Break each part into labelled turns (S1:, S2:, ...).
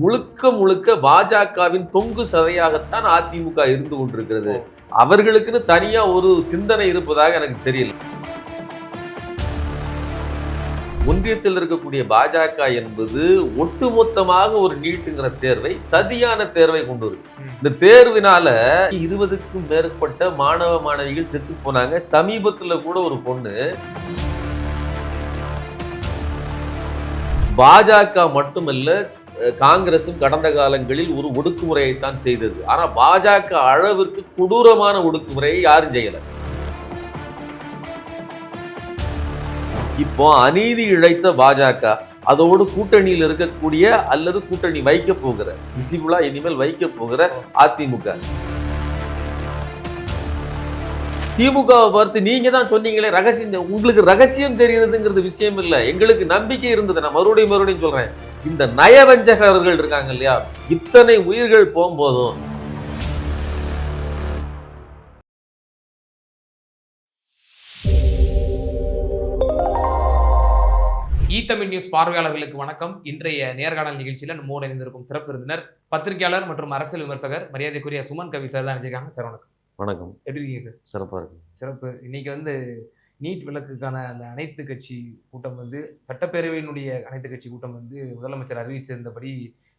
S1: முழுக்க முழுக்க பாஜகவின் தொங்கு சதையாகத்தான் அதிமுக இருந்து கொண்டிருக்கிறது. அவர்களுக்குன்னு தனியா ஒரு சிந்தனை இருப்பதாக எனக்கு தெரியல. ஒன்றியத்தில் இருக்கக்கூடிய பாஜக என்பது ஒட்டுமொத்தமாக ஒரு நீட்டுங்கிற தேர்வை சதியான தேர்வை கொண்டு வருது. இந்த தேர்வினால இருபதுக்கும் மேற்பட்ட மாணவ மாணவிகள் செத்து போனாங்க. சமீபத்துல கூட ஒரு பொண்ணு பாஜக மட்டுமல்ல காங்கிரசும் கடந்த காலங்களில் ஒரு ஒடுக்குமுறையைத்தான் செய்தது. ஆனா பாஜக அளவிற்கு கொடூரமான ஒடுக்குமுறையை யாரும் செய்யல. இப்போ அநீதி இழைத்த பாஜக அதோடு கூட்டணியில் இருக்கக்கூடிய அல்லது கூட்டணி வைக்க போகிற விசிபிளா இனிமேல் வைக்க போகிற அதிமுக. திமுகவை பார்த்து நீங்க தான் சொன்னீங்களே ரகசியம் உங்களுக்கு ரகசியம் தெரிகிறதுங்கிறது விஷயம் இல்லை. எங்களுக்கு நம்பிக்கை இருந்தது. நான் மறுபடியும் மறுபடியும் சொல்றேன். இந்த நயவஞ்சகர்கள் இருக்காங்க இல்லையா? இத்தனை உயிர்கள் போகும்போதும்
S2: ஈ தமிழ் நியூஸ் பார்வையாளர்களுக்கு வணக்கம். இன்றைய நேர்காணல் நிகழ்ச்சியில நம்மோடு இணைந்திருக்கும் சிறப்பு விருந்தினர் பத்திரிகையாளர் மற்றும் அரசியல் விமர்சகர் மரியாதைக்குரிய சுமன் கவி சார் தான் நினைச்சிருக்காங்க சார் வணக்கம்.
S1: வணக்கம்.
S2: எப்படி இருக்கீங்க சார்?
S1: சிறப்பா இருக்கு.
S2: சிறப்பு. இன்னைக்கு வந்து நீட் விளக்குக்கான அந்த அனைத்து கட்சி கூட்டம் வந்து சட்டப்பேரவையினுடைய அனைத்து கட்சி கூட்டம் வந்து முதலமைச்சர் அறிவிச்சிருந்தபடி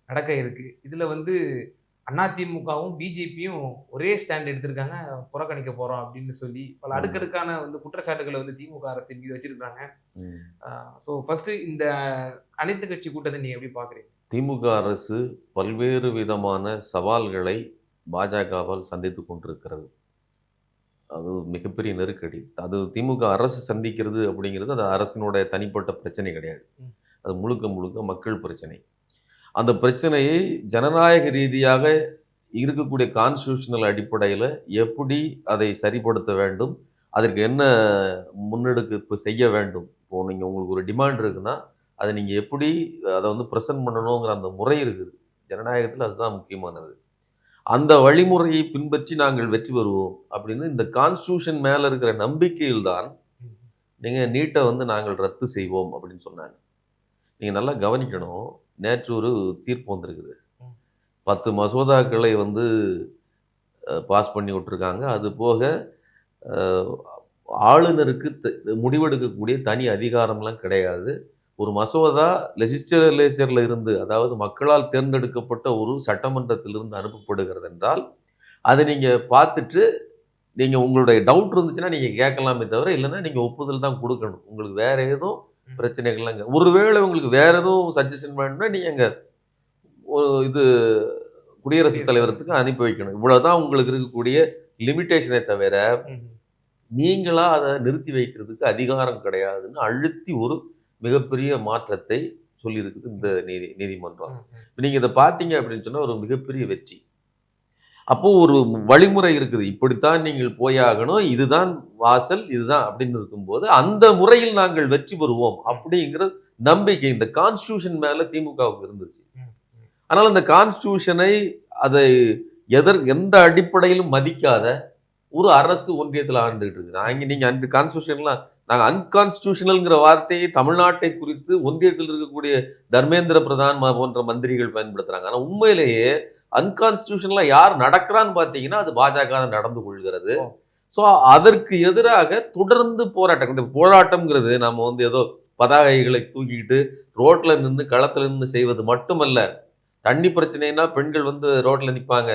S2: நடக்க இருக்கு. இதுல வந்து அதிமுகவும் பிஜேபியும் ஒரே ஸ்டாண்ட் எடுத்திருக்காங்க. புறக்கணிக்க போறோம் அப்படின்னு சொல்லி பல அடுக்கடுக்கான வந்து குற்றச்சாட்டுகளை வந்து திமுக அரசின் மீது வச்சிருக்காங்க. ஸோ ஃபர்ஸ்ட் இந்த அனைத்து கட்சி கூட்டத்தை நீங்க எப்படி பாக்குறீங்க?
S1: திமுக அரசு பல்வேறு விதமான சவால்களை பாஜகவால் சந்தித்து கொண்டிருக்கிறது. அது மிகப்பெரிய நெருக்கடி. அது திமுக அரசு சந்திக்கிறது அப்படிங்கிறது அது அரசினுடைய தனிப்பட்ட பிரச்சனை கிடையாது. அது முழுக்க முழுக்க மக்கள் பிரச்சனை. அந்த பிரச்சனையை ஜனநாயக ரீதியாக இருக்கக்கூடிய கான்ஸ்டியூஷனல் அடிப்படையில் எப்படி அதை சரிப்படுத்த வேண்டும் அதற்கு என்ன முன்னெடுப்பு செய்ய வேண்டும் இப்போ நீங்கள் உங்களுக்கு ஒரு டிமாண்ட் இருக்குன்னா அதை நீங்கள் எப்படி அதை வந்து ப்ரெசென்ட் பண்ணணுங்கிற அந்த முறை இருக்குது. ஜனநாயகத்தில் அதுதான் முக்கியமானது. அந்த வழிமுறையை பின்பற்றி நாங்கள் வெற்றி பெறுவோம் அப்படின்னு இந்த கான்ஸ்டியூஷன் மேலே இருக்கிற நம்பிக்கையில்தான் நீங்கள் நீட்டை வந்து நாங்கள் ரத்து செய்வோம் அப்படின்னு சொன்னாங்க. நீங்கள் நல்லா கவனிக்கணும். நேற்று ஒரு தீர்ப்பு வந்திருக்குது. பத்து மசோதாக்களை வந்து பாஸ் பண்ணி விட்டுருக்காங்க. அது போக ஆளுநருக்கு த- முடிவெடுக்கக்கூடிய தனி அதிகாரம்லாம் கிடையாது. ஒரு மசோதா லெஜிஸ்லேச்சரில் இருந்து அதாவது மக்களால் தேர்ந்தெடுக்கப்பட்ட ஒரு சட்டமன்றத்திலிருந்து அனுப்பப்படுகிறது என்றால் அதை நீங்கள் பார்த்துட்டு நீங்கள் உங்களுடைய டவுட் இருந்துச்சுன்னா நீங்கள் கேட்கலாமே தவிர இல்லைன்னா நீங்கள் ஒப்புதல் தான் கொடுக்கணும். உங்களுக்கு வேற எதுவும் இங்க ஒருவேளை உங்களுக்கு வேற எதுவும் சஜஷன் வேணும்னா நீங்கள் அங்கே இது குடியரசுத் தலைவரத்துக்கு அனுப்பி வைக்கணும். இவ்வளவுதான் உங்களுக்கு இருக்கக்கூடிய லிமிட்டேஷனை தவிர நீங்களா அதை நிறுத்தி வைக்கிறதுக்கு அதிகாரம் கிடையாதுன்னு அழுத்தி ஒரு மிகப்பெரிய மாற்றத்தை சொல்லியிருக்குது இந்த நீதி நீதிமன்றம். இப்ப நீங்க இதை பார்த்தீங்க அப்படின்னு சொன்னா ஒரு மிகப்பெரிய வெற்றி. அப்போ ஒரு வழிமுறை இருக்குது. இப்படித்தான் நீங்கள் போயாகணும் இதுதான் வாசல் இதுதான் அப்படின்னு இருக்கும்போது அந்த முறையில் நாங்கள் வெற்றி பெறுவோம் அப்படிங்கிற நம்பிக்கை இந்த கான்ஸ்டியூஷன் மேல திமுகவுக்கு இருந்துச்சு. ஆனால் அந்த கான்ஸ்டியூஷனை அதை எதர் எந்த அடிப்படையிலும் மதிக்காத ஒரு அரசு ஒன்றியத்தில் ஆண்டுகிட்டு இருக்கு. நாங்க நீங்க அந்த கான்ஸ்டியூஷன்லாம் நாங்கள் அன்கான்ஸ்டியூஷனல்ங்கிற வார்த்தையை தமிழ்நாட்டை குறித்து ஒன்றியத்தில் இருக்கக்கூடிய தர்மேந்திர பிரதான் போன்ற மந்திரிகள் பயன்படுத்துறாங்க. ஆனா உண்மையிலேயே அன்கான்ஸ்டியூஷன்ல யார் நடக்கிறான்னு பார்த்தீங்கன்னா அது பாஜக தான் நடந்து கொள்கிறது. ஸோ அதற்கு எதிராக தொடர்ந்து போராட்டம் இந்த போராட்டம்ங்கிறது நம்ம வந்து ஏதோ பதாகைகளை தூக்கிக்கிட்டு ரோட்ல நின்று களத்துல நின்று செய்வது மட்டுமல்ல. தண்ணி பிரச்சனைனா பெண்கள் வந்து ரோட்ல நிற்பாங்க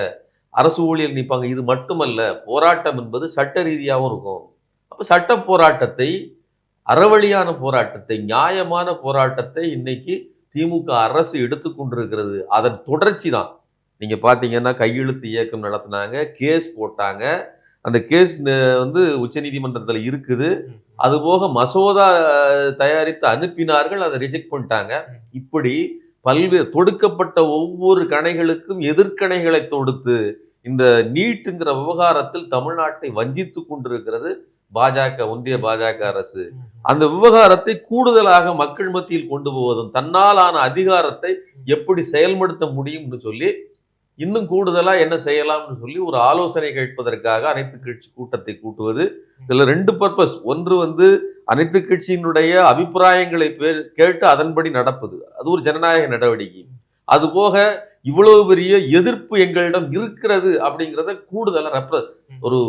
S1: அரசு ஊழியர் நிற்பாங்க இது மட்டுமல்ல போராட்டம் என்பது சட்ட ரீதியாகவும் இருக்கும். அப்போ சட்ட போராட்டத்தை அறவழியான போராட்டத்தை நியாயமான போராட்டத்தை இன்னைக்கு திமுக அரசு எடுத்துக்கொண்டிருக்கிறது அதன் தொடர்ச்சி தான். நீங்கள் பார்த்தீங்கன்னா கையெழுத்து இயக்கம் நடத்தினாங்க கேஸ் போட்டாங்க. அந்த கேஸ் வந்து உச்சநீதிமன்றத்தில் இருக்குது. அதுபோக மசோதா தயாரித்து அனுப்பினார்கள் அதை ரிஜெக்ட் பண்ணிட்டாங்க. இப்படி பல்வேறு தொடுக்கப்பட்ட ஒவ்வொரு கணைகளுக்கும் எதிர்கணைகளை தொடுத்து இந்த நீட்டுங்கிற விவகாரத்தில் தமிழ்நாட்டை வஞ்சித்து கொண்டிருக்கிறது. பாஜக ஒன்றிய பாஜக அரசு அந்த விவகாரத்தை கூடுதலாக மக்கள் மத்தியில் கொண்டு போவதும் தன்னாலான அதிகாரத்தை எப்படி செயல்படுத்த முடியும்னு சொல்லி இன்னும் கூடுதலா என்ன செய்யலாம்னு சொல்லி ஒரு ஆலோசனை கேட்பதற்காக அனைத்து கட்சி கூட்டத்தை கூட்டுவது. இதுல ரெண்டு பர்பஸ். ஒன்று வந்து அனைத்து கட்சியினுடைய அபிப்பிராயங்களை கேட்டு அதன்படி நடப்பது. அது ஒரு ஜனநாயக நடவடிக்கை. அது போக இவ்வளவு பெரிய எதிர்ப்பு எங்களிடம் இருக்கிறது அப்படிங்கிறத கூடுதலா ரெப்ர. ஒரு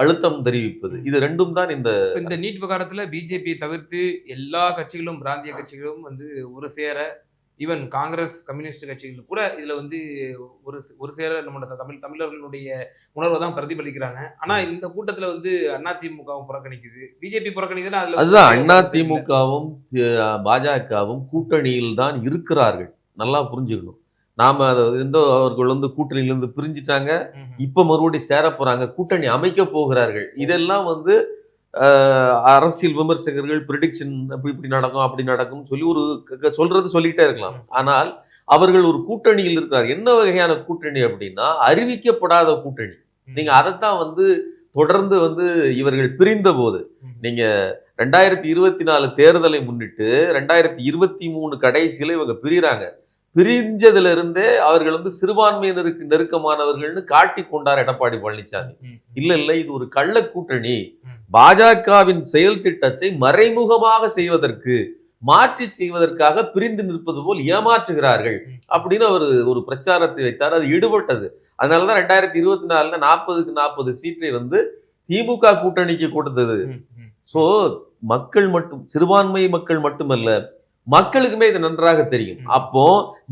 S1: அழுத்தம் தெரிவிப்பது. இது ரெண்டும் தான் இந்த
S2: இந்த நீட் விவகாரத்துல பிஜேபியை தவிர்த்து எல்லா கட்சிகளும் பிராந்திய கட்சிகளும் வந்து ஒரு சேர ஈவன் காங்கிரஸ் கம்யூனிஸ்ட் கட்சிகள் கூட இதுல வந்து ஒரு ஒரு சேர நம்மளோட தமிழ் தமிழர்களுடைய உணர்வை தான் பிரதிபலிக்கிறாங்க. ஆனா இந்த கூட்டத்துல வந்து அதிமுகவும் புறக்கணிக்குது. பிஜேபி புறக்கணிக்குதுன்னா அதுல
S1: அதுதான் அண்ணா. திமுகவும் பாஜகவும் கூட்டணியில் தான் இருக்கிறார்கள். நல்லா புரிஞ்சுக்கணும். நாம அதை எந்த அவர்கள் வந்து கூட்டணியிலிருந்து பிரிஞ்சிட்டாங்க. இப்ப மறுபடியும் சேர போறாங்க. கூட்டணி அமைக்க போகிறார்கள். இதெல்லாம் வந்து அரசியல் விமர்சகர்கள் ப்ரிடிக்ஷன் அப்படி இப்படி நடக்கும் அப்படி நடக்கும் சொல்லி ஒரு சொல்றது சொல்லிட்டே இருக்கலாம். ஆனால் அவர்கள் ஒரு கூட்டணியில் இருக்கிறார். என்ன வகையான கூட்டணி அப்படின்னா அறிவிக்கப்படாத கூட்டணி. நீங்க அதைத்தான் வந்து தொடர்ந்து வந்து இவர்கள் பிரிந்த போது. நீங்க ரெண்டாயிரத்தி இருபத்தி நாலு தேர்தலை முன்னிட்டு ரெண்டாயிரத்தி இருபத்தி மூணு கடைசியில இவங்க பிரிறாங்க பிரிஞ்சதுல இருந்தே அவர்கள் வந்து சிறுபான்மையினருக்கு நெருக்கமானவர்கள்னு காட்டி கொண்டார் எடப்பாடி பழனிசாமி இல்ல இல்ல இது ஒரு கள்ள கூட்டணி. பாஜகவின் செயல் திட்டத்தை மறைமுகமாக செய்வதற்கு மாற்றி செய்வதற்காக பிரிந்து நிற்பது போல் ஏமாற்றுகிறார்கள். அப்படின்னு அவர் ஒரு பிரச்சாரத்தை வைத்தார் அது ஈடுபட்டது அதனாலதான் ரெண்டாயிரத்தி இருபத்தி நாலுல நாற்பதுக்கு நாற்பது சீட்டை வந்து திமுக கூட்டணிக்கு கொடுத்தது. சோ மக்கள் மட்டும் சிறுபான்மை மக்கள் மட்டுமல்ல மக்களுக்குமே இது நன்றாக தெரியும். அப்போ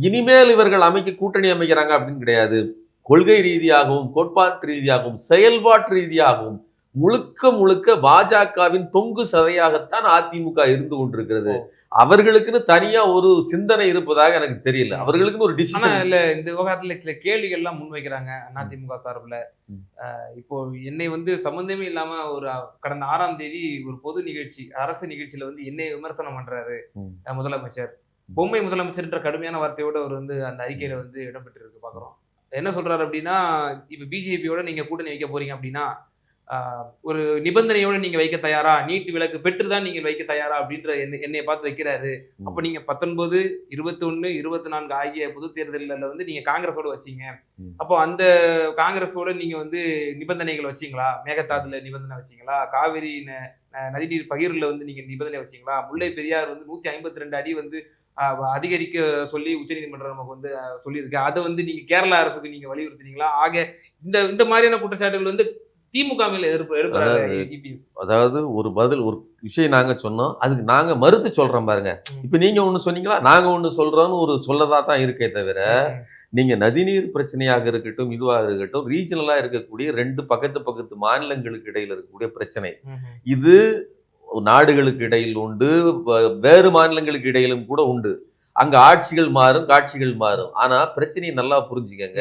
S1: இனிமேல் இவர்கள் அமைக்க கூட்டணி அமைக்கிறாங்க அப்படின்னு கிடையாது கொள்கை ரீதியாகவும் கோட்பாட்டு ரீதியாகவும் செயல்பாட்டு ரீதியாகவும் முழுக்க முழுக்க பாஜகவின் தொங்கு சதையாகத்தான் அதிமுக இருந்து கொண்டிருக்கிறது. அவர்களுக்குன்னு தனியா ஒரு சிந்தனை இருப்பதாக எனக்கு தெரியல. அவர்களுக்குன்னு ஒரு டிசிஷன்
S2: இல்ல இந்த விவகாரத்துல சில கேள்விகள் எல்லாம் முன்வைக்கிறாங்க அதிமுக சார்பில். இப்போ என்னை வந்து சம்பந்தமே இல்லாம ஒரு கடந்த ஆறாம் தேதி ஒரு பொது நிகழ்ச்சி அரசு நிகழ்ச்சியில வந்து என்னை விமர்சனம் பண்றாரு முதலமைச்சர். பொம்மை முதலமைச்சர்ன்ற கடுமையான வார்த்தையோட அவர் வந்து அந்த அறிக்கையில வந்து இடம்பெற்றிருக்கு பாக்குறோம் என்ன சொல்றாரு அப்படின்னா இப்ப பிஜேபியோட நீங்க கூட்டணி வைக்க போறீங்க அப்படின்னா ஒரு நிபந்தனையோட நீங்க வைக்க தயாரா? நீட் விலக்கு பெற்றுதான் நீங்க வைக்க தயாரா? அப்படின்ற என்னை பார்த்து வைக்கிறாரு. அப்ப நீங்க பத்தொன்பது இருபத்தி ஒண்ணு இருபத்தி நான்கு ஆகிய பொது தேர்தலில் வந்து நீங்க காங்கிரஸோட வச்சீங்க. அப்போ அந்த காங்கிரஸோட நீங்க வந்து நிபந்தனைகள் வச்சீங்களா? மேகதாதுல நிபந்தனை வச்சீங்களா? காவிரி நதிநீர் பகிர்வுல வந்து நீங்க நிபந்தனை வச்சீங்களா? முல்லை பெரியார் வந்து நூத்தி ஐம்பத்தி ரெண்டு அடி வந்து அதிகரிக்க சொல்லி உச்சநீதிமன்றம் நமக்கு வந்து சொல்லியிருக்கு. அதை வந்து நீங்க கேரளா அரசுக்கு நீங்க வலியுறுத்தினீங்களா? ஆக இந்த இந்த மாதிரியான குற்றச்சாட்டுகள் வந்து திமுக மேல
S1: அதாவது- ஒரு பதில் ஒரு விஷயம் நாங்க சொன்னோம் அதுக்கு நாங்க மறுத்து சொல்றோம் பாருங்க. இப்ப நீங்க ஒண்ணு சொன்னீங்களா? நாங்க ஒண்ணு சொல்றோம்னு ஒரு சொல்லதா தான் இருக்கே தவிர நீங்க நதிநீர் பிரச்சனையாக இருக்கட்டும் இதுவாக இருக்கட்டும் ரீஜனலா இருக்கக்கூடிய ரெண்டு பக்கத்து பக்கத்து மாநிலங்களுக்கு இடையில இருக்கக்கூடிய பிரச்சனை. இது நாடுகளுக்கு இடையில் உண்டு வேறு மாநிலங்களுக்கு இடையிலும் கூட உண்டு. அங்க ஆட்சிகள் மாறும் காட்சிகள் மாறும். ஆனா பிரச்சனையை நல்லா புரிஞ்சுக்கங்க.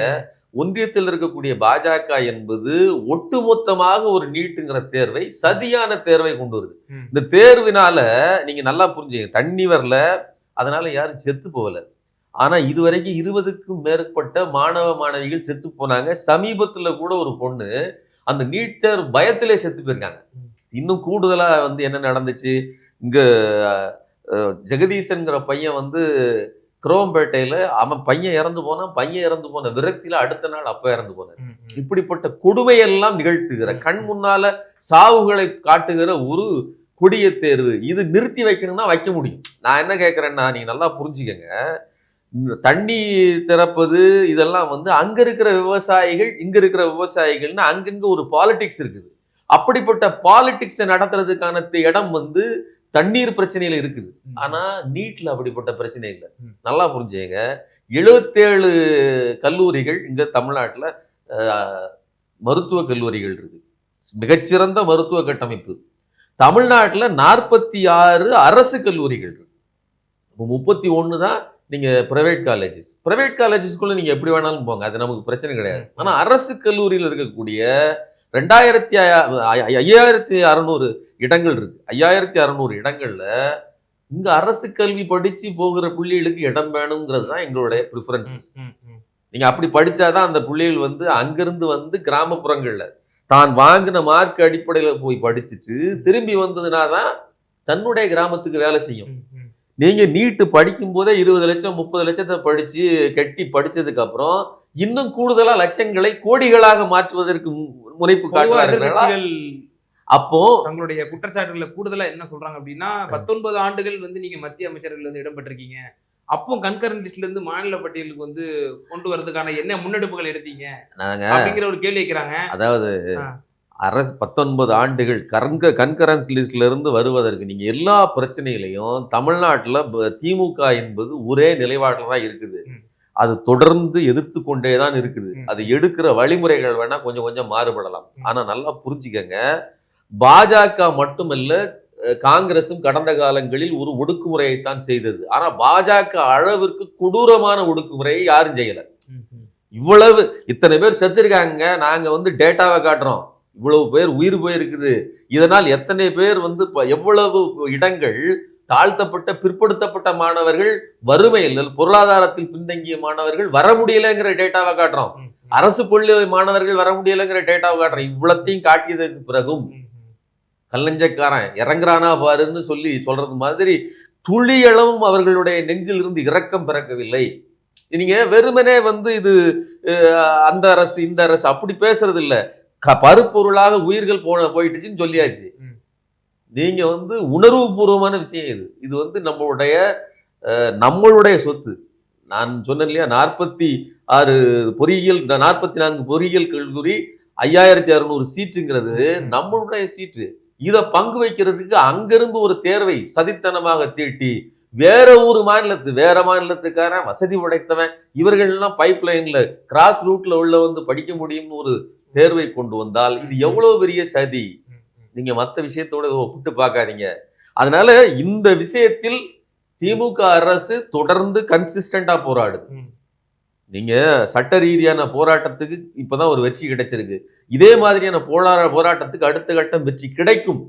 S1: ஒன்றியத்தில் இருக்கக்கூடிய பாஜக என்பது ஒட்டுமொத்தமாக ஒரு நீட்டுங்கிற தேர்வை சதியான தேர்வை கொண்டு வருது. இந்த தேர்வினால நீங்க நல்லா புரிஞ்சுங்க தண்ணி வரல அதனால யாரும் செத்து போகல. ஆனா இதுவரைக்கும் இருபதுக்கும் மேற்பட்ட மாணவ மாணவிகள் செத்து போனாங்க. சமீபத்துல கூட ஒரு பொண்ணு அந்த நீட் தேர்வு பயத்திலே செத்து போயிருக்காங்க. இன்னும் கூடுதலா வந்து என்ன நடந்துச்சு? இங்க ஜெகதீசன்கிற பையன் வந்து குரோம்பேட்டையில அவன் பையன் இறந்து போனான் பையன் இறந்து போன விரக்தியில அடுத்த நாள் அப்ப இறந்து போனான். இப்படிப்பட்ட கொடுமையெல்லாம் நிகழ்த்துகிற. கண் முன்னால சாவுகளை காட்டுகிற ஒரு கொடிய தேர்வு. இது நிறுத்தி வைக்கணும்னா வைக்க முடியும். நான் என்ன கேட்கறேன்னா நீங்க நல்லா புரிஞ்சுக்கங்க. தண்ணி திறப்பது இதெல்லாம் வந்து அங்க இருக்கிற விவசாயிகள் இங்க இருக்கிற விவசாயிகள்னு அங்கங்க ஒரு பாலிடிக்ஸ் இருக்குது. அப்படிப்பட்ட பாலிடிக்ஸை நடத்துறதுக்கான இடம் வந்து தண்ணீர் பிரச்சனையில இருக்குது. ஆனா நீட்ல அப்படிப்பட்ட பிரச்சனை இல்லை. நல்லா புரிஞ்சுங்க. எழுபத்தேழு கல்லூரிகள் இங்க தமிழ்நாட்டுல மருத்துவ கல்லூரிகள் இருக்கு. மிகச்சிறந்த மருத்துவ கட்டமைப்பு. தமிழ்நாட்டுல நாற்பத்தி ஆறு அரசு கல்லூரிகள் இருக்கு. இப்போ முப்பத்தி ஒன்று தான் நீங்க பிரைவேட் காலேஜஸ் பிரைவேட் காலேஜஸ்க்குள்ள நீங்க எப்படி வேணாலும் போங்க. அது நமக்கு பிரச்சனை கிடையாது.
S2: ம்.
S1: ஆனா அரசு கல்லூரியில் இருக்கக்கூடிய ரெண்டாயிரத்தி ஐயாயிரத்தி அறநூறு இடங்கள் இருக்கு ஐயாயிரத்தி அறநூறு இடங்கள்ல இங்க அரசு கல்வி படிச்சு போகிற பிள்ளைகளுக்கு இடம் வேணுங்கிறது தான் எங்களுடைய ப்ரிஃபரன்சஸ். நீங்க அப்படி படிச்சாதான் அந்த பிள்ளைகள் வந்து அங்கிருந்து வந்து கிராமப்புறங்கள்ல தான் வாங்கின மார்க் அடிப்படையில போய் படிச்சுட்டு திரும்பி வந்ததுனா தான் தன்னுடைய கிராமத்துக்கு வேலை செய்யும். நீங்க நீட்டு படிக்கும் போதே இருபது லட்சம் முப்பது லட்சத்தை படிச்சு கட்டி படிச்சதுக்கு அப்புறம் இன்னும் கூடுதலா லட்சங்களை கோடிகளாக மாற்றுவதற்கு முனைப்பு
S2: எதிர்க்கட்சிகள்
S1: அப்போ
S2: தங்களுடைய குற்றச்சாட்டுகளை கூடுதலா என்ன சொல்றாங்க அப்படின்னா பத்தொன்பது ஆண்டுகள் வந்து நீங்க மத்திய அமைச்சர்கள் வந்து இடம்பெற்றிருக்கீங்க. அப்போ கன்கரண்ட் லிஸ்ட்ல இருந்து மாநில பட்டியலுக்கு வந்து கொண்டு வரதுக்கான என்ன முன்னெடுப்புகள் எடுத்தீங்க
S1: நாங்க
S2: அப்படிங்கிற ஒரு கேள்வி வைக்கிறாங்க
S1: அதாவது. அரசு பத்தொன்பது ஆண்டுகள் கரங்க கன்கரன்ஸ் லிஸ்ட்ல இருந்து வருவதற்கு நீங்க எல்லா பிரச்சனைகளையும் தமிழ்நாட்டுல திமுக என்பது ஒரே நிலைப்பாட்டில் தான் இருக்குது. அது தொடர்ந்து எதிர்த்து கொண்டே தான் இருக்குது. அது எடுக்கிற வழிமுறைகள் வேணா கொஞ்சம் கொஞ்சம் மாறுபடலாம். ஆனா நல்லா புரிஞ்சுக்கங்க. பாஜக மட்டுமல்ல காங்கிரசும் கடந்த காலங்களில் ஒரு ஒடுக்குமுறையைத்தான் செய்தது. ஆனா பாஜக அளவிற்கு கொடூரமான ஒடுக்குமுறையை யாரும் செய்யல. இவ்வளவு இத்தனை பேர் செத்துருக்காங்க நாங்க வந்து டேட்டாவை காட்டுறோம். இவ்வளவு பேர் உயிர் போயிருக்குது. இதனால் எத்தனை பேர் வந்து எவ்வளவு இடங்கள் தாழ்த்தப்பட்ட பிற்படுத்தப்பட்ட மாணவர்கள் வறுமையில் பொருளாதாரத்தில் பின்தங்கிய மாணவர்கள் வர முடியலைங்கிற டேட்டாவை காட்டுறோம். அரசு பள்ளி மாணவர்கள் வர முடியலைங்கிற டேட்டாவை காட்டுறோம். இவ்வளத்தையும் காட்டியதற்கு பிறகும் கல்லஞ்சக்காரன் இறங்குறானா பாருன்னு சொல்லி சொல்றது மாதிரி துளியளவும் அவர்களுடைய நெஞ்சில் இருந்து இரக்கம் பிறக்கவில்லை. நீங்க வெறுமனே வந்து இது அந்த அரசு இந்த அரசு அப்படி பேசுறது இல்ல க- பருப்பொருளாக உயிர்கள் போன போயிட்டுச்சுன்னு சொல்லியாச்சு. நீங்கள் வந்து உணர்வுபூர்வமான விஷயம் இது. இது வந்து நம்மளுடைய நம்மளுடைய சொத்து. நான் சொன்னேன் இல்லையா நாற்பத்தி ஆறு பொறியியல் நாற்பத்தி நான்கு பொறியியல் கல்லூரி ஐயாயிரத்தி அறுநூறு சீட்டுங்கிறது நம்மளுடைய சீட்டு. இதை பங்கு வைக்கிறதுக்கு அங்கிருந்து ஒரு தேர்வை சதித்தனமாக தீட்டி வேற ஒரு மாநிலத்து வேற மாநிலத்துக்காரன் வசதி உடைத்தவன் இவர்கள்லாம் பைப் லைன்ல கிராஸ் ரூட்ல உள்ள வந்து படிக்க முடியும்னு ஒரு தேர்வை கொண்டு வந்தால் இது எவ்வளவு பெரிய சதி? நீங்க மத்த விஷயத்தோட இதை ஒப்பிட்டு பார்க்காதீங்க. அதனால இந்த விஷயத்தில் திமுக அரசு தொடர்ந்து கன்சிஸ்டண்டா போராடுது. நீங்க சட்ட ரீதியான போராட்டத்துக்கு இப்பதான் ஒரு வெற்றி கிடைச்சிருக்கு. இதே மாதிரியான போராட போராட்டத்துக்கு அடுத்த கட்டம் வெற்றி கிடைக்கும்.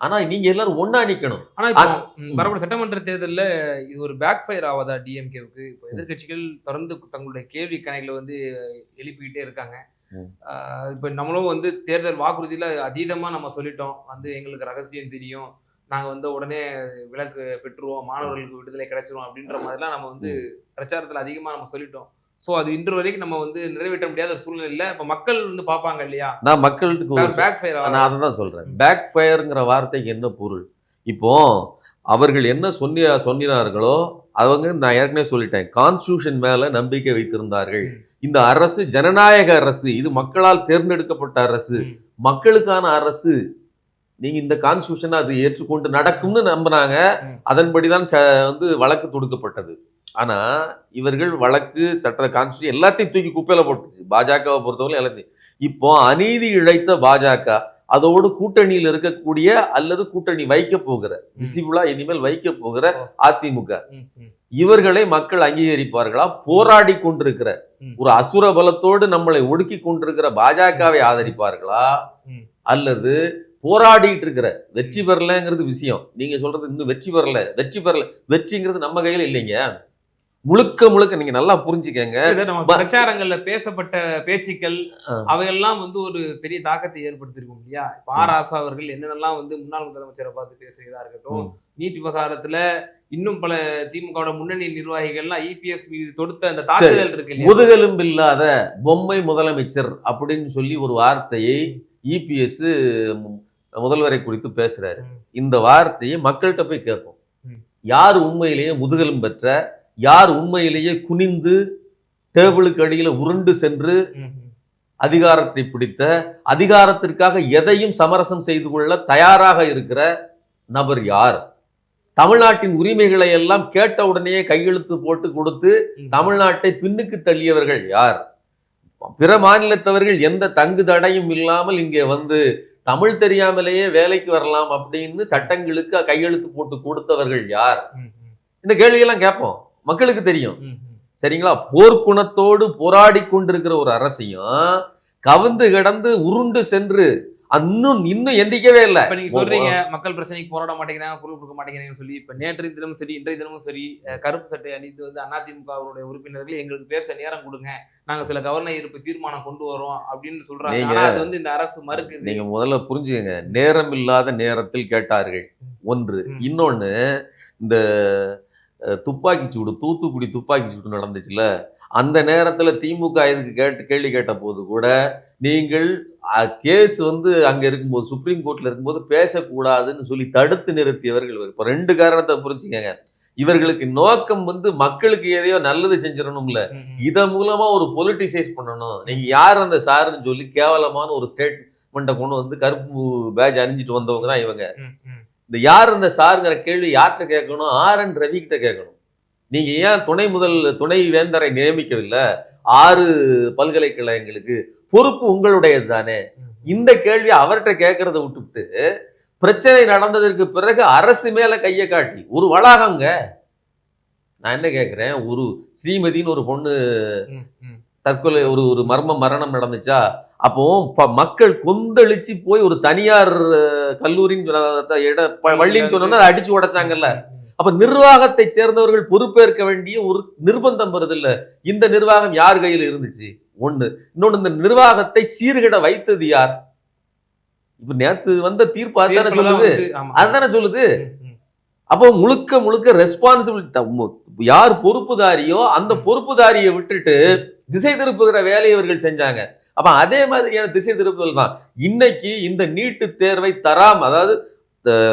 S1: ஆனா நீங்க எல்லாரும் ஒண்ணா நிக்கணும்.
S2: ஆனா வரக்கூடிய சட்டமன்ற தேர்தல்ல இது ஒரு பேக் ஃபயர் ஆகாதா டிஎம்கேவுக்கு இப்போ எதிர்க்கட்சிகள் தொடர்ந்து தங்களுடைய கேள்வி கணைகளை வந்து எழுப்பிக்கிட்டே இருக்காங்க. இப்போ நம்மளும் வந்து தேர்தல் வாக்குறுதியில அதீதமா நம்ம சொல்லிட்டோம். வந்து எங்களுக்கு ரகசியம் தெரியும். நாங்க வந்து உடனே விலக்கு பெற்றுருவோம். மாணவர்களுக்கு விடுதலை கிடைச்சிரும் அப்படின்ற மாதிரிலாம் நம்ம வந்து பிரச்சாரத்துல அதிகமா நம்ம சொல்லிட்டோம். சோ அது இன்று வரைக்கும் நம்ம வந்து நிறைவேற்ற முடியாத ஒரு சூழ்நிலை இல்ல இப்ப மக்கள் வந்து பாப்பாங்க இல்லையா?
S1: நான் மக்களுக்கு
S2: பேக் ஃபயர்
S1: நான் அதை தான் சொல்றேன். பேக் ஃபயருங்கிற வார்த்தைக்கு என்ன பொருள்? இப்போ அவர்கள் என்ன சொன்னியா சொன்னினார்களோ அவங்க நான் ஏற்கனவே சொல்லிட்டேன். கான்ஸ்டியூஷன் மேல நம்பிக்கை வைத்திருந்தார்கள். இந்த அரசு ஜனநாயக அரசு இது மக்களால் தேர்ந்தெடுக்கப்பட்ட அரசு மக்களுக்கான அரசு. நீங்க இந்த கான்ஸ்டியூஷனை அது ஏற்றுக்கொண்டு நடக்கும்னு நம்பினாங்க. அதன்படிதான் வந்து வழக்கு தொடுக்கப்பட்டது. ஆனா இவர்கள் வழக்கு சட்ட கான்ஸ்டியூஷன் எல்லாத்தையும் தூக்கி குப்பையில போட்டுச்சு பாஜகவை பொறுத்தவரை எல்லாத்தையும். இப்போ அநீதி இழைத்த பாஜக அதோடு கூட்டணியில் இருக்கக்கூடிய அல்லது கூட்டணி வைக்க போகிற விசிபிளா இனிமேல் வைக்க போகிற. அதிமுக. இவர்களை மக்கள் அங்கீகரிப்பார்களா? போராடி கொண்டிருக்கிற. ஒரு அசுர பலத்தோடு நம்மளை ஒடுக்கி கொண்டிருக்கிற பாஜகவை ஆதரிப்பார்களா. அல்லது போராடிட்டு இருக்கிற வெற்றி பெறலங்கிறது விஷயம். நீங்க சொல்றது இன்னும் வெற்றி பெறல வெற்றி பெறல. வெற்றிங்கிறது நம்ம கையில இல்லைங்க. முழுக்க முழுக்க நீங்க நல்லா புரிஞ்சுக்கங்க
S2: பிரச்சாரங்கள்ல பேசப்பட்ட பேச்சுக்கள். அவையெல்லாம் வந்து ஒரு பெரிய தாக்கத்தை ஏற்படுத்தியிருக்கும் இல்லையா ஆசா அவர்கள் என்னென்னலாம் வந்து முன்னாள் முதலமைச்சரை பார்த்து பேசுறதா இருக்கட்டும். நீட் விவகாரத்துல இன்னும் பல திமுகவோட முன்னணி நிர்வாகிகள்லாம் இபிஎஸ் மீது தொடுத்த அந்த தாக்குதல் இருக்கு இல்லையா
S1: முதுகெலும்பு இல்லாத பொம்மை முதலமைச்சர் அப்படின்னு சொல்லி ஒரு வார்த்தையை இபிஎஸ் முதல்வரை குறித்து பேசுறாரு. இந்த வார்த்தையை மக்கள்கிட்ட போய் கேட்போம்
S2: ம்.
S1: யார் உண்மையிலேயே முதுகெலும் பெற்ற யார் உண்மையிலேயே குனிந்து டேபிளுக்கு அடியில உருண்டு சென்று. அதிகாரத்தை பிடித்த அதிகாரத்திற்காக எதையும் சமரசம் செய்து கொள்ள தயாராக இருக்கிற நபர் யார் தமிழ்நாட்டின் உரிமைகளை எல்லாம் கேட்ட உடனேயே கையெழுத்து போட்டு கொடுத்து. தமிழ்நாட்டை பின்னுக்கு தள்ளியவர்கள் யார் பிற மாநிலத்தவர்கள் எந்த தங்கு தடையும் இல்லாமல் இங்கே வந்து தமிழ் தெரியாமலேயே வேலைக்கு வரலாம் அப்படின்னு சட்டங்களுக்கு கையெழுத்து போட்டு கொடுத்தவர்கள் யார். இந்த கேள்வியெல்லாம் கேட்போம் மக்களுக்கு தெரியும். சரிங்களா? போர்க்குணத்தோடு போராடி கொண்டிருக்கிற ஒரு அரசையும் கவுந்து கிடந்து உருண்டு சென்று இன்னும் இன்னும் எந்திக்கவே இல்லை.
S2: இப்ப நீங்க சொல்றீங்க மக்கள் பிரச்சனைக்கு போராட மாட்டேங்கிறாங்க குரல் கொடுக்க மாட்டேங்கிறாங்கன்னு சொல்லி இப்ப நேற்றைய தினமும் சரி இன்றைய தினமும் சரி கருப்பு சட்டை அணிந்து வந்து அதிமுக அவருடைய உறுப்பினர்கள் எங்களுக்கு பேச நேரம் கொடுங்க நாங்க சில கவர்னர் இருப்பு தீர்மானம் கொண்டு வரோம் அப்படின்னு சொல்றாங்க.
S1: நீங்க-
S2: ஆனா அது வந்து இந்த அரசு மறுக்குது.
S1: நீங்க முதல்ல புரிஞ்சுக்கங்க. நேரம் இல்லாத நேரத்தில் கேட்டார்கள். ஒன்று. இன்னொன்னு இந்த துப்பாக்கி சூடு தூத்துக்குடி துப்பாக்கி சூடு நடந்துச்சுல அந்த நேரத்துல திமுக இதுக்கு கேட்டு கேள்வி கேட்ட போது கூட நீங்கள் கேஸ் வந்து அங்க இருக்கும்போது சுப்ரீம் கோர்ட்ல இருக்கும்போது பேசக்கூடாதுன்னு சொல்லி தடுத்து நிறுத்தியவர்கள். இப்ப ரெண்டு காரணத்தை புரிஞ்சுக்கங்க இவர்களுக்கு நோக்கம் வந்து மக்களுக்கு எதையோ நல்லது செஞ்சிடணும்ல
S2: ம், ம்.
S1: இத மூலமா ஒரு பொலிட்டிசைஸ் பண்ணணும் நீங்க யார் அந்த சாருன்னு சொல்லி கேவலமான ஒரு ஸ்டேட்மெண்ட்டை கொண்டு வந்து கருப்பு பேட்ச் அணிஞ்சிட்டு வந்தவங்க தான் இவங்க. இந்த யார் இந்த சாருங்கிற கேள்வி யார்கிட்ட கேட்கணும்? ஆர் என் ரவி கிட்ட கேட்கணும். நீங்க ஏன் துணை முதல் துணை வேந்தரை நியமிக்கவில்லை? ஆறு பல்கலைக்கழகங்களுக்கு பொறுப்பு உங்களுடையது தானே. இந்த கேள்வி அவர்கிட்ட கேட்கறத விட்டுவிட்டு பிரச்சனை நடந்ததற்கு பிறகு அரசு மேல கையை காட்டி ஒரு வளாகங்க. நான் என்ன கேட்கிறேன்? ஒரு ஸ்ரீமதின்னு ஒரு பொண்ணு. தற்கொலை ஒரு ஒரு மர்ம மரணம் நடந்துச்சா? அப்போ மக்கள் கொந்தளிச்சு போய் ஒரு தனியார் கல்லூரின்னு சொன்ன- வள்ளின்னு சொன்னோன்னா அதை அடிச்சு உடைச்சாங்கல்ல. அப்ப நிர்வாகத்தை சேர்ந்தவர்கள் பொறுப்பேற்க வேண்டிய ஒரு நிர்பந்தம் வருது இல்ல இந்த நிர்வாகம் யார் கையில் இருந்துச்சு? ஒண்ணு. இன்னொன்னு இந்த நிர்வாகத்தை சீர்கிட வைத்தது யார்? இப்ப நேத்து வந்த தீர்ப்பு அதுதானே சொல்லுது. அதுதானே சொல்லுது. அப்போ முழுக்க முழுக்க ரெஸ்பான்சிபிலிட்டி யார் பொறுப்புதாரியோ அந்த பொறுப்புதாரியை விட்டுட்டு திசை திருப்புகிற வேலையை இவர்கள் செஞ்சாங்க. அப்ப அதே மாதிரியான திசை திருப்புதல் தான். இன்னைக்கு இந்த நீட்டு தேர்வை தராம அதாவது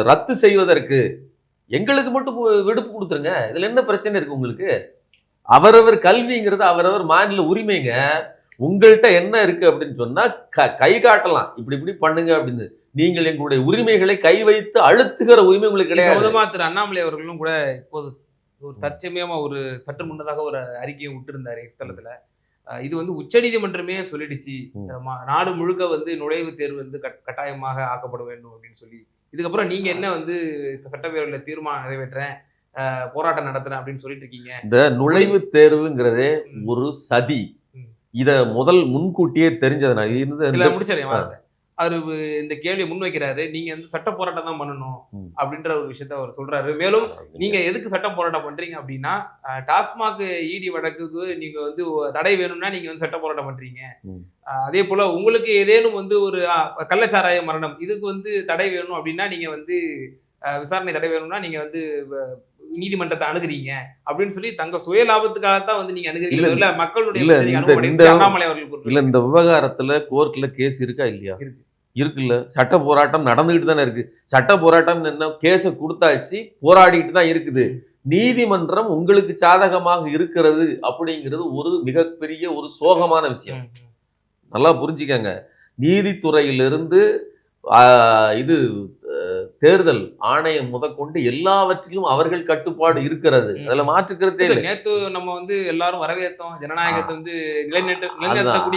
S1: ரத்து செய்வதற்கு எங்களுக்கு மட்டும் விடுப்பு கொடுத்துருங்க. இதுல என்ன பிரச்சனை இருக்கு உங்களுக்கு? அவரவர் கல்விங்கிறது அவரவர் மாநில உரிமைங்க. உங்கள்கிட்ட என்ன இருக்கு அப்படின்னு சொன்னா க- கை காட்டலாம். இப்படி இப்படி பண்ணுங்க அப்படின்னு. நீங்கள் எங்களுடைய உரிமைகளை கை வைத்து அழுத்துகிற உரிமை உங்களுக்கு கிடையாது.
S2: திரு அண்ணாமலை அவர்களும் கூட இப்போது ஒரு தற்சமயமா ஒரு சற்று முன்னதாக ஒரு அறிக்கையை விட்டிருந்தாரு எக்ஸ் தளத்துல. அஹ் இது வந்து உச்சநீதிமன்றமே சொல்லிடுச்சு. நாடு முழுக்க வந்து நுழைவுத் தேர்வு வந்து கட்- கட்டாயமாக ஆக்கப்பட வேண்டும் அப்படின்னு சொல்லி. இதுக்கப்புறம் நீங்க என்ன வந்து சட்டப்பேரவையில தீர்மானம் நிறைவேற்றேன் போராட்டம் நடத்துறேன் அப்படின்னு சொல்லிட்டு இருக்கீங்க
S1: இந்த நுழைவுத் தேர்வுங்கிறதே. ஒரு சதி. இத முதல் முன்கூட்டியே
S2: இல்ல முடிச்சிடறேன் வார்த்தை அவரு இந்த கேள்வியை முன்வைக்கிறாரு நீங்க வந்து சட்ட போராட்டம் தான் பண்ணணும். அப்படின்ற ஒரு விஷயத்த அவர் சொல்றாரு மேலும் நீங்க எதுக்கு சட்டம் போராட்டம் பண்றீங்க அப்படின்னா டாஸ்மாக் இடி வழக்குக்கு நீங்க வந்து தடை வேணும்னா நீங்க வந்து சட்ட போராட்டம் பண்றீங்க அதே போல உங்களுக்கு ஏதேனும் வந்து ஒரு கள்ளச்சாராய மரணம் இதுக்கு வந்து தடை வேணும் அப்படின்னா நீங்க வந்து விசாரணை தடை வேணும்னா நீங்க வந்து நீதிமன்றத்தை அணுகுறீங்க அப்படின்னு சொல்லி தங்க சுய லாபத்துக்காகத்தான் வந்து நீங்க அணுகுறீங்க மக்களுடைய
S1: இல்ல. இந்த விவகாரத்துல கோர்ட்ல கேஸ் இருக்கா இல்லையா
S2: இருக்கு.
S1: இருக்குல்ல. சட்ட போராட்டம் நடந்துகிட்டு தானே இருக்கு. சட்ட போராட்டம் என்ன? கேஸ கொடுத்தாச்சு போராடிட்டு தான் இருக்குது. நீதிமன்றம் உங்களுக்கு சாதகமாக இருக்கிறது அப்படிங்கிறது ஒரு மிகப்பெரிய ஒரு சோகமான விஷயம். நல்லா புரிஞ்சுக்கங்க. நீதித்துறையிலிருந்து ஆஹ், இது தேர்தல் ஆணையம் முதற்கொண்டு எல்லாவற்றிலும் அவர்கள் கட்டுப்பாடு இருக்கிறது. அதுல மாற்றுக்கிறதே இல்லை.
S2: நேத்து நம்ம வந்து எல்லாரும் வரவேற்றோம். ஜனநாயகத்தை வந்து நிலைநிறுத்த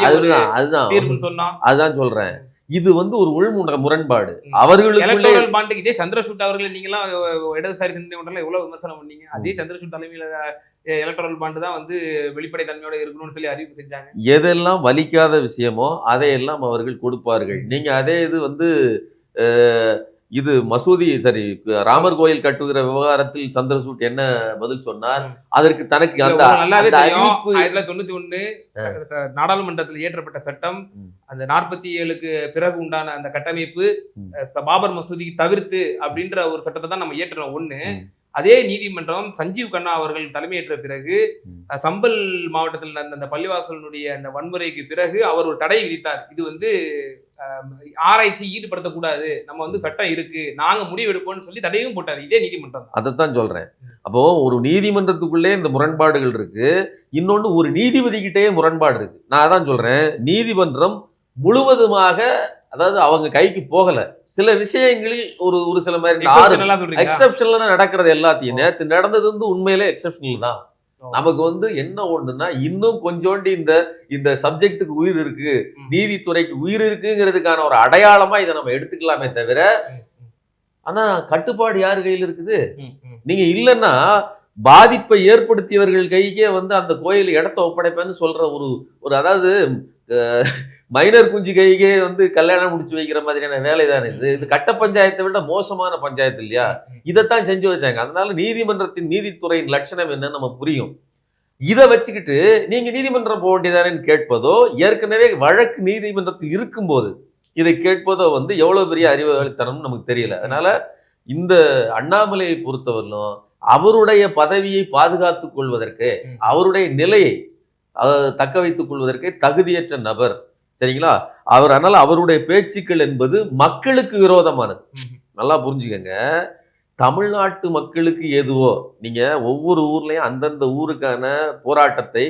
S1: அதுதான். அதுதான்
S2: சொன்னோம்
S1: அதுதான் சொல்றேன். இது வந்து ஒரு உள்முட முரண்பாடு.
S2: எலக்டோரல் பாண்டுக்கு இதே சந்திரசூட் அவர்கள் நீங்களாம் இடதுசாரி சிந்தனை ஒன்றில் எவ்வளவு விமர்சனம் பண்ணீங்க? அதே சந்திரசூட் தலைமையில எலக்டோரல் பாண்டு தான் வந்து வெளிப்படை தன்மையோட இருக்கணும்னு சொல்லி அறிவிப்பு செஞ்சாங்க.
S1: எதெல்லாம் வலிக்காத விஷயமோ அதையெல்லாம் அவர்கள் கொடுப்பார்கள். நீங்க அதே இது வந்து இது மசூதி சரி ராமர் கோயில் கட்டுகிற விவகாரத்தில் சந்திரசூட் என்ன பதில் சொன்னார். அதற்கு தனக்கு அந்த
S2: நல்லாவே தெரியும் ஆயிரத்தி தொண்ணூத்தி ஒண்ணு நாடாளுமன்றத்தில் இயற்றப்பட்ட சட்டம். அந்த நாற்பத்தி ஏழுக்கு பிறகு உண்டான அந்த கட்டமைப்பு பாபர் மசூதிக்கு தவிர்த்து அப்படின்ற ஒரு சட்டத்தை தான் நம்ம இயற்றணும் ஒண்ணு. அதே நீதிமன்றம் சஞ்சீவ் கண்ணா அவர்கள் தலைமையேற்ற பிறகு சம்பல் மாவட்டத்தில் நடந்த அந்த பள்ளிவாசலுடைய அந்த வன்முறைக்கு பிறகு அவர் ஒரு தடை விதித்தார். இது வந்து ஆராய்ச்சி ஈடுபடுத்தக்கூடாது. நம்ம வந்து சட்டம் இருக்கு. நாங்க முடிவெடுப்போம்னு சொல்லி தடையும் போட்டார். இதே நீதிமன்றம் தான்.
S1: அதைத்தான் சொல்றேன். அப்போ ஒரு நீதிமன்றத்துக்குள்ளே இந்த முரண்பாடுகள் இருக்கு. இன்னொன்னு ஒரு நீதிபதி கிட்டயே முரண்பாடு இருக்கு. நான் அதான் சொல்றேன். நீதிமன்றம் முழுவதுமாக அதாவது அவங்க கைக்கு போகல சில விஷயங்களில் ஒரு ஒரு சில மாதிரி? எக்ஸப்ஷன்ல நடக்கிறது எல்லாத்தையும் நேத்து நடந்தது வந்து உண்மையிலே எக்ஸப்ஷனல் தான். நமக்கு வந்து என்ன ஒண்ணுன்னா இன்னும் கொஞ்சோண்டி இந்த இந்த சப்ஜெக்ட்டுக்கு உயிர் இருக்கு. நீதித்துறைக்கு உயிர் இருக்குங்கிறதுக்கான ஒரு அடையாளமா இதை நம்ம எடுத்துக்கலாமே தவிர ஆனா கட்டுப்பாடு யார் கையில் இருக்குது. நீங்க இல்லைன்னா பாதிப்பை ஏற்படுத்தியவர்கள் கைக்கே வந்து அந்த கோயில் இடத்த ஒப்படைப்பேன்னு சொல்ற ஒரு ஒரு அதாவது மைனர் குஞ்சு கைக்கே வந்து கல்யாணம் முடிச்சு வைக்கிற மாதிரியான வேலை தானே இது இது கட்ட பஞ்சாயத்தை விட மோசமான பஞ்சாயத்து இல்லையா? இதைத்தான் செஞ்சு வச்சாங்க. அதனால நீதிமன்றத்தின் நீதித்துறையின் லட்சணம் என்னன்னு நம்ம புரியும். இதை வச்சுக்கிட்டு நீங்க நீதிமன்றம் போக வேண்டியதானேன்னு கேட்பதோ ஏற்கனவே வழக்கு நீதிமன்றத்தில் இருக்கும்போது இதை கேட்பதோ வந்து எவ்வளவு பெரிய அறிவாளித்தனம்னு நமக்கு தெரியல. அதனால இந்த அண்ணாமலையை பொறுத்தவரையிலும் அவருடைய பதவியை பாதுகாத்துக் கொள்வதற்கு. அவருடைய நிலையை அஹ், தக்க வைத்துக் கொள்வதற்கு தகுதியற்ற நபர். சரிங்களா? அவர் அதனால அவருடைய பேச்சுக்கள் என்பது மக்களுக்கு விரோதமானது. நல்லா புரிஞ்சுக்கங்க. தமிழ்நாட்டு மக்களுக்கு எதுவோ நீங்க ஒவ்வொரு ஊர்லயும் அந்தந்த ஊருக்கான போராட்டத்தை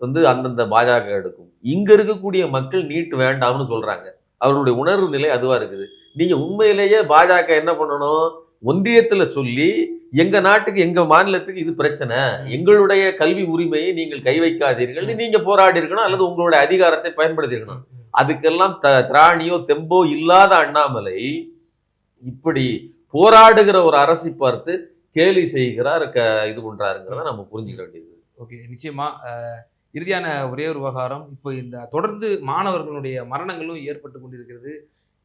S1: வந்து அந்தந்த பாஜக எடுக்கும். இங்க இருக்கக்கூடிய மக்கள் நீட் வேண்டாம்னு சொல்றாங்க. அவர்களுடைய உணர்வு நிலை அதுவா இருக்குது. நீங்க உண்மையிலேயே பாஜக என்ன பண்ணணும்? ஒன்றியத்துல சொல்லி எங்க நாட்டுக்கு எங்க மாநிலத்துக்கு இது பிரச்சனை. எங்களுடைய கல்வி உரிமையை நீங்கள் கை வைக்காதீர்கள். நீங்க போராடி இருக்கணும் அல்லது உங்களுடைய அதிகாரத்தை பயன்படுத்தி இருக்கணும். அதுக்கெல்லாம் த திராணியோ தெம்போ இல்லாத அண்ணாமலை இப்படி போராடுகிற ஒரு அரசை பார்த்து கேலி செய்கிறார் க இது பண்றாருங்கிறத நம்ம புரிஞ்சுக்க வேண்டியது.
S2: ஓகே நிச்சயமா அஹ், இறுதியான ஒரே ஒரு விவகாரம். இப்போ இந்த தொடர்ந்து மாணவர்களுடைய மரணங்களும் ஏற்பட்டு கொண்டிருக்கிறது.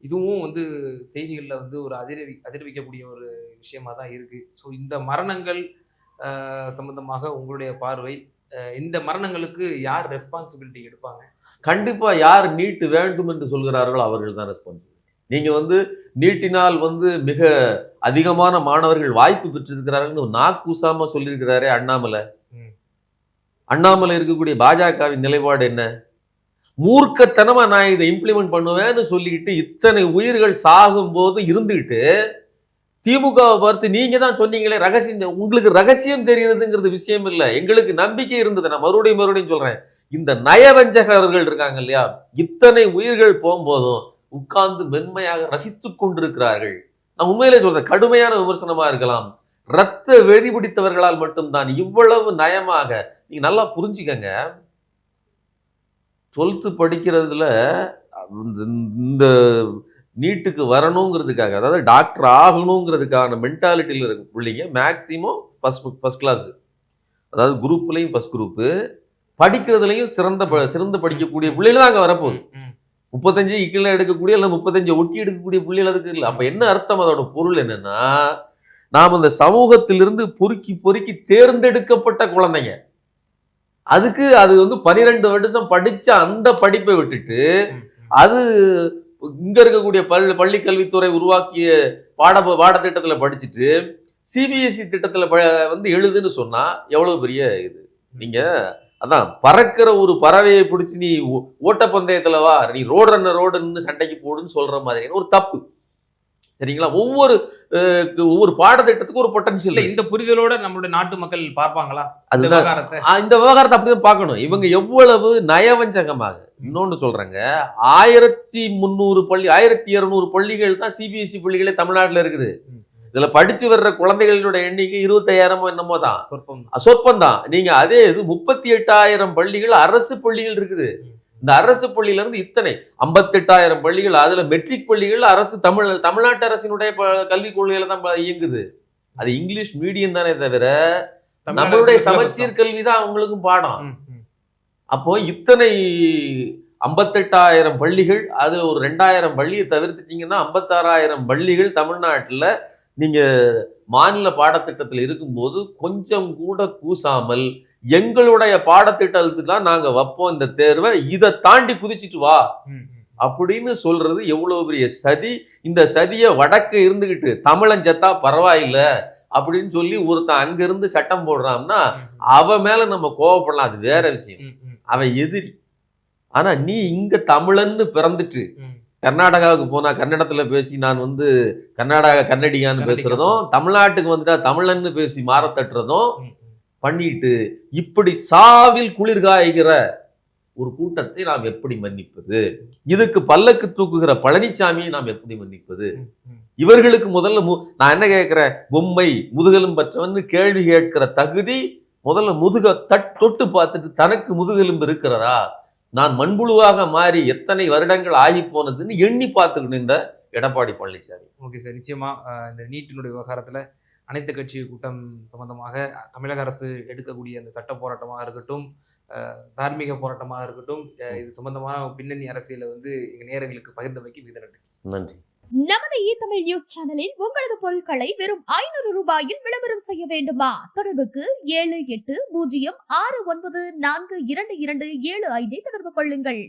S2: இதுவும் வந்து செய்திகளில் வந்து ஒரு அதிர்வி அதிர்விக்கக்கூடிய ஒரு விஷயமா தான் இருக்கு. ஸோ இந்த மரணங்கள் சம்பந்தமாக உங்களுடைய பார்வை இந்த மரணங்களுக்கு யார் ரெஸ்பான்சிபிலிட்டி எடுப்பாங்க?
S1: கண்டிப்பா யார் நீட்டு வேண்டும் என்று சொல்கிறார்களோ அவர்கள் தான் ரெஸ்பான்சிபிலிட்டி நீங்க வந்து நீட்டினால் வந்து மிக அதிகமான மாணவர்கள் வாய்ப்பு பெற்றிருக்கிறார்கள் நாக்கூசாம சொல்லியிருக்கிறாரே அண்ணாமலை. அண்ணாமலை இருக்கக்கூடிய பாஜகவின் நிலைப்பாடு என்ன? மூர்க்கத்தனமா நான் இதை இம்ப்ளிமெண்ட் பண்ணுவேன்னு சொல்லிக்கிட்டு இத்தனை உயிர்கள் சாகும் போது இருந்துகிட்டு திமுகவை பார்த்து நீங்க தான் சொன்னீங்களே ரகசியம் உங்களுக்கு ரகசியம் தெரியுதுங்கிறது விஷயம் இல்லை. எங்களுக்கு நம்பிக்கை இருந்தது. நான் மறுபடியும் மறுபடியும் சொல்றேன். இந்த நயவஞ்சகர்கள் இருக்காங்க இல்லையா? இத்தனை உயிர்கள் போகும்போதும் உட்கார்ந்து மென்மையாக ரசித்து கொண்டிருக்கிறார்கள். நான் உண்மையிலே சொல்றேன் கடுமையான விமர்சனமா இருக்கலாம். ரத்த வெறி பிடித்தவர்களால் மட்டும்தான் இவ்வளவு நயமாக நீங்க நல்லா புரிஞ்சுக்கங்க. டுவெல்த்து படிக்கிறதுல இந்த- நீட்டுக்கு வரணுங்கிறதுக்காக அதாவது டாக்டர் ஆகணுங்கிறதுக்கான மென்டாலிட்டியில் இருக்க பிள்ளைங்க மேக்சிமம் ஃபஸ்ட் ஃபஸ்ட் கிளாஸ். அதாவது குரூப்லேயும் ஃபஸ்ட் குரூப்பு. படிக்கிறதுலையும் சிறந்த ப- சிறந்து படிக்கக்கூடிய பிள்ளைகள் தான் அங்கே வரப்போகுது முப்பத்தஞ்சு கீழே எடுக்கக்கூடிய அல்லது முப்பத்தஞ்சு ஒட்டி எடுக்கக்கூடிய புள்ளிகள் அதுக்கு இல்லை. அப்ப என்ன அர்த்தம்? அதோட பொருள் என்னன்னா நாம் இந்த சமூகத்திலிருந்து பொறுக்கி பொறுக்கி தேர்ந்தெடுக்கப்பட்ட குழந்தைங்க. அதுக்கு அது வந்து பனிரெண்டு வருஷம் படிச்ச அந்த படிப்பை விட்டுட்டு. அது இங்க இருக்கக்கூடிய பள்ளி பள்ளி கல்வித்துறை உருவாக்கிய பாட பாடத்திட்டத்துல படிச்சுட்டு சிபிஎஸ்இ திட்டத்துல ப- வந்து எழுதுன்னு சொன்னா எவ்வளவு பெரிய இது நீங்க அதான் பறக்கிற ஒரு பறவையை பிடிச்சி நீ ஓட்டப்பந்தயத்துல வா நீ ரோடு ரன்ன ரோடுன்னு சண்டைக்கு போடுன்னு சொல்ற மாதிரியான ஒரு தப்பு சரிங்களா? ஒவ்வொரு ஒவ்வொரு பாடத்திட்டத்துக்கும் ஒரு
S2: இல்ல
S1: பொட்டன்ஷியல்
S2: இந்த புரிதலோட நம்மளுடைய நாட்டு மக்கள் பார்ப்பாங்களா? இந்த
S1: அதுதான்.
S2: விவகாரத்தை?
S1: ஆ, இந்த விவகாரத்தை அப்படிதான் பார்க்கணும். இவங்க எவ்வளவு நயவஞ்சகமாக இன்னொன்னு சொல்றேங்க ஆயிரத்தி முந்நூறு பள்ளி ஆயிரத்தி இருநூறு பள்ளிகள் தான் சிபிஎஸ்இ பள்ளிகளே தமிழ்நாட்டுல இருக்குது. இதுல படிச்சு வர்ற குழந்தைகளோட எண்ணிக்கை இருபத்தையாயிரமோ என்னமோ தான்.
S2: சொற்பம்
S1: தான். நீங்க அதே இது முப்பத்தி எட்டாயிரம் பள்ளிகள் அரசு பள்ளிகள் இருக்குது. இந்த அரசு பள்ளியில இருந்து இத்தனை? ஐம்பத்தெட்டாயிரம் பள்ளிகள் அதுல மெட்ரிக் பள்ளிகள் அரசு தமிழ் தமிழ்நாட்டு அரசினுடைய கல்விக் கொள்கையில தான் இயங்குது. அது இங்கிலீஷ் மீடியம் தானே தவிர நம்மளுடைய சமச்சீர் கல்வி தான் அவங்களுக்கும் பாடம். அப்போ இத்தனை ஐம்பத்தெட்டாயிரம் பள்ளிகள் அதுல ஒரு ரெண்டாயிரம் பள்ளியை தவிர்த்துட்டீங்கன்னா ஐம்பத்தாறாயிரம் பள்ளிகள் தமிழ்நாட்டுல நீங்க மாநில பாடத்திட்டத்தில் இருக்கும்போது கொஞ்சம் கூட கூசாமல் எங்களுடைய பாடத்திட்டத்துக்கு தான் நாங்க வைப்போம் இந்த தேர்வை இதை தாண்டி குதிச்சிட்டு வா. அப்படின்னு சொல்றது எவ்வளவு பெரிய சதி இந்த சதியை வடக்க இருந்துகிட்டு தமிழன் செத்தா பரவாயில்ல அப்படின்னு சொல்லி ஒருத்தன் அங்க இருந்து சட்டம் போடுறான்னா அவன் மேல நம்ம கோவப்படலாம் அது வேற விஷயம் அவன் எதிரி ஆனா நீ இங்க தமிழன்னு பிறந்துட்டு. கர்நாடகாவுக்கு போனா கன்னடத்துல பேசி நான் வந்து கர்நாடகா கன்னடிகான்னு
S2: கன்னடிகா.
S1: பேசுறதும் தமிழ்நாட்டுக்கு வந்துட்டா தமிழன்னு பேசி மாறத்தட்டுறதும்
S2: ம், ம்.
S1: பண்ணிட்டு இப்படி சாவில் குளிர் காய்கிற ஒரு கூட்டத்தை நாம் எப்படி மன்னிப்பது? இதுக்கு பல்லக்கு தூக்குகிற பழனிசாமியை நாம் எப்படி மன்னிப்பது. இவர்களுக்கு முதல்ல நான் என்ன கேட்கிறேன்? பொம்மை முதுகெலும் பற்றவன்னு கேள்வி கேட்கிற தகுதி முதல்ல முதுக தட் தொட்டு பார்த்துட்டு தனக்கு முதுகெலும்பு இருக்கிறதா? நான் மண்புழுவாக மாறி எத்தனை வருடங்கள் ஆகி போனதுன்னு எண்ணி பார்த்துக்கணும் இந்த எடப்பாடி பழனிசாமி
S2: ஓகே சார் நிச்சயமா இந்த நீட்டினுடைய விவகாரத்துல அனைத்து கட்சி கூட்டம் சம்பந்தமாக தமிழக அரசு எடுக்கக்கூடிய அந்த சட்ட போராட்டமாக இருக்கட்டும் தார்மீக போராட்டமாக இருக்கட்டும் இது சம்பந்தமான பின்னணி அரசியலை வந்து எங்க நேயர்களுக்கு பகிர்ந்தமைக்கு மிக நன்றி.
S1: நன்றி.
S3: நமது இ தமிழ் நியூஸ் சேனலில் உங்களது பொருட்களை வெறும் ஐநூறு ரூபாயில் விளம்பரம் செய்ய வேண்டுமா? தொடர்புக்கு ஏழு எட்டு பூஜ்ஜியம் ஆறு ஒன்பது நான்கு இரண்டு இரண்டு ஏழு ஐந்தை தொடர்பு கொள்ளுங்கள்.